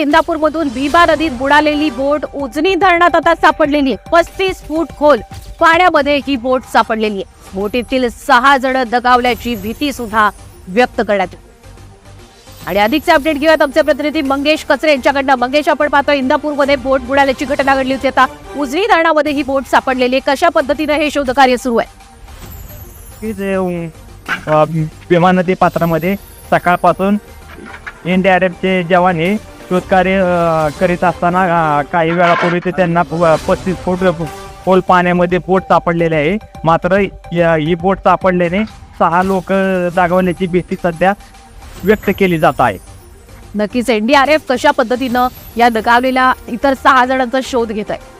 इंदापूरमधून भीमा नदीत बुडालेली बोट उजनी धरणात आता सापडलेली आहे. पस्तीस फूट खोल पाण्यामध्ये ही बोट सापडलेली आहे. बोटीतील सहा जण दगावल्याची भीती सुद्धा व्यक्त करण्यात आणि अधिकचे अपडेट घेऊयात आमचे प्रतिनिधी मंगेश कचरे यांच्याकडनं. मंगेश आपण पाहतो इंदापूरमध्ये बोट बुडाल्याची घटना घडली होती. आता उजनी धरणामध्ये ही बोट सापडलेली आहे. कशा पद्धतीने हे शोधकार्य सुरू आहे? भीमा नदी पात्रामध्ये सकाळपासून एनडीआरएफचे जवान हे शोधकार्य करीत असताना काही वेळापूर्वी ते त्यांना पस्तीस फूट खोल पाण्यामध्ये बोट सापडलेले आहे. मात्र ही बोट सापडल्याने सहा लोक जागवण्याची भीती सध्या व्यक्त केली जात आहे. नक्कीच एनडीआरएफ कशा पद्धतीनं या दगावलेल्या इतर सहा जणांचा शोध घेत आहे.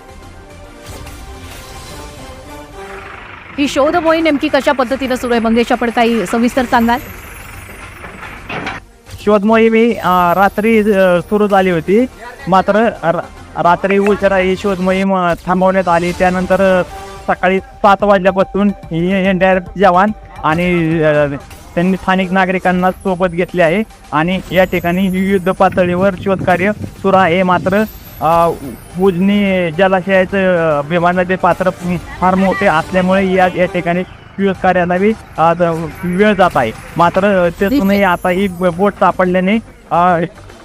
ही शोध मोहीम नेमकी कशा पद्धतीनं सुरू आहे? मंगेश आपण काही सविस्तर सांगाल? शोध मोहीम रात्री सुरू झाली होती. मात्र रात्री उशिरा ही शोध मोहीम थांबवण्यात आली. त्यानंतर सकाळी सात वाजल्यापासून ही एनडीआरएफ जवान आणि त्यांनी स्थानिक नागरिकांना सोबत घेतले आहे. आणि या ठिकाणी युद्ध पातळीवर शोधकार्य सुरू आहे. मात्र उजनी जलाशयाचं अ, भीमा नदी पात्र फार मोठे असल्यामुळे या या ठिकाणी कार्याला बी अ, द- वेळ जात आहे. मात्र त्यातूनही आता ही बोट सापडल्याने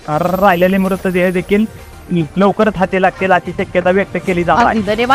राहिलेले मृतदेह देखील लवकरच हाती लागतील अशी शक्यता व्यक्त केली जात आहे.